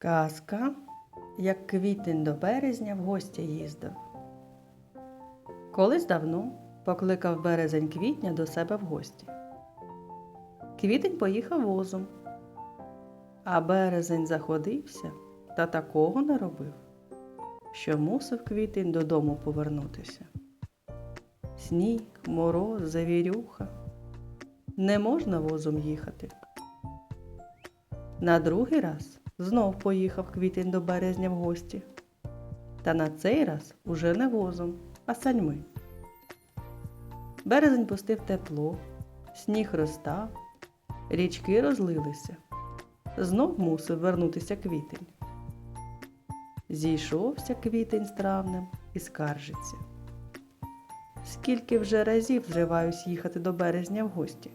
Казка, як квітень до березня в гості їздив. Колись давно покликав березень квітня до себе в гості. Квітень поїхав возом, а березень заходився та такого наробив, що мусив квітень додому повернутися. Сніг, мороз, завірюха. Не можна возом їхати. На другий раз знов поїхав квітень до березня в гості. Та на цей раз уже не возом, а саньми. Березень пустив тепло, сніг розтав, річки розлилися. Знов мусив вернутися квітень. Зійшовся квітень з травнем і скаржиться. Скільки вже разів зриваюсь їхати до березня в гості,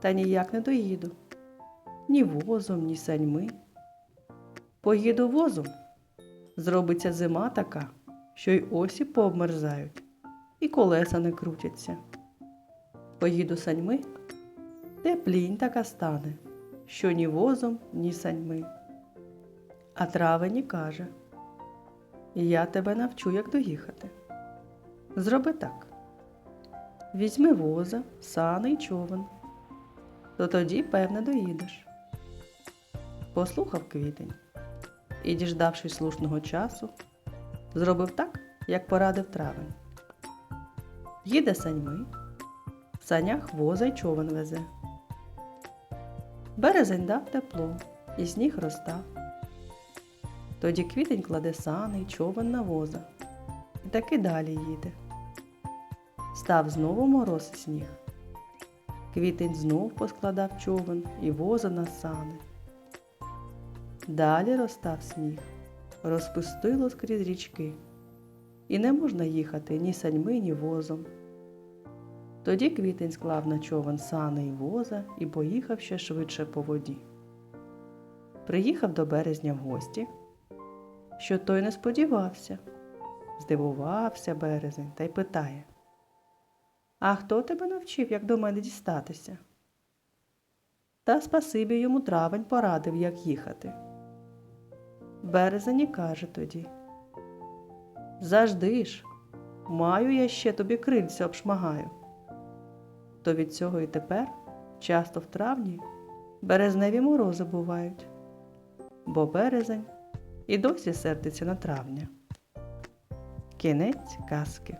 та ніяк не доїду ні возом, ні саньми. Поїду возом, зробиться зима така, що й осі пообмерзають, і колеса не крутяться. Поїду саньми, теплінь така стане, що ні возом, ні саньми. А травені каже: Я тебе навчу, як доїхати. Зроби так. Візьми воза, сани й човен, то тоді, певне, доїдеш. Послухав квітень і, діждавшись слушного часу, зробив так, як порадив травень. Їде саньми, в санях воза й човен везе. Березень дав тепло, і сніг розтав. Тоді квітень кладе сани й човен на воза, і таки далі їде. Став знову мороз і сніг. Квітень знов поскладав човен і воза на сани. Далі розстав сніг, розпустило скрізь річки, і не можна їхати ні саньми, ні возом. Тоді квітень склав на човен сани й воза і поїхав ще швидше по воді. Приїхав до березня в гості, що той не сподівався. Здивувався березень та й питає А хто тебе навчив, як до мене дістатися? Та спасибі йому травень порадив, як їхати. Березень і каже тоді. Завжди ж, маю я ще тобі крильця обшмагаю. То від цього і тепер часто в травні березневі морози бувають, бо березень і досі сердиться на травня. Кінець казки.